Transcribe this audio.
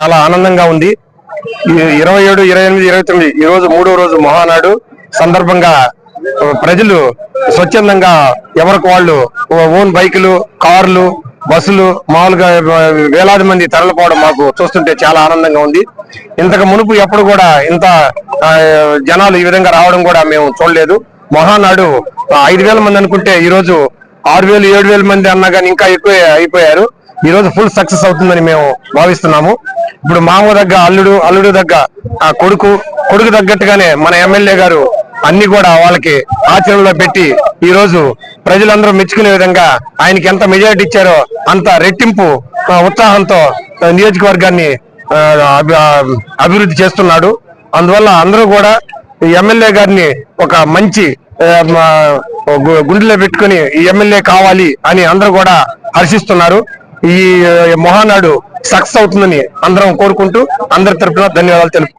చాలా ఆనందంగా ఉంది. ఇరవై ఏడు ఇరవై ఎనిమిది ఇరవై తొమ్మిది ఈ రోజు మూడో రోజు మహానాడు సందర్భంగా ప్రజలు స్వచ్ఛందంగా ఎవరికి వాళ్ళు ఓన్ బైకులు కార్లు బస్సులు మామూలుగా వేలాది మంది తరలిపోవడం మాకు చూస్తుంటే చాలా ఆనందంగా ఉంది. ఇంతకు మునుపు ఎప్పుడు కూడా ఇంత జనాలు ఈ విధంగా రావడం కూడా మేము చూడలేదు. మహానాడు ఐదు వేల మంది అనుకుంటే ఈ రోజు ఆరు వేలు ఏడు వేల మంది అన్నా కానీ ఇంకా ఎక్కువ అయిపోయారు. ఈ రోజు ఫుల్ సక్సెస్ అవుతుందని మేము భావిస్తున్నాము. ఇప్పుడు మామ దగ్గర అల్లుడు అల్లుడు దగ్గర ఆ కొడుకు కొడుకు తగ్గట్టుగానే మన ఎమ్మెల్యే గారు అన్ని కూడా వాళ్ళకి ఆచరణలో పెట్టి ఈ రోజు ప్రజలందరూ మెచ్చుకునే విధంగా ఆయనకి ఎంత మెజారిటీ ఇచ్చారో అంత రెట్టింపు ఉత్సాహంతో నియోజకవర్గాన్ని అభివృద్ధి చేస్తున్నాడు. అందువల్ల అందరూ కూడా ఈ ఎమ్మెల్యే గారిని ఒక మంచి గు- గుండెలో పెట్టుకుని ఈ ఎమ్మెల్యే కావాలి అని అందరూ కూడా హర్షిస్తున్నారు. ఈ మొహానాడు మహానాడు సక్సెస్ అవుతుందని అందరం కోరుకుంటూ అందరి తరపున ధన్యవాదాలు తెలుపు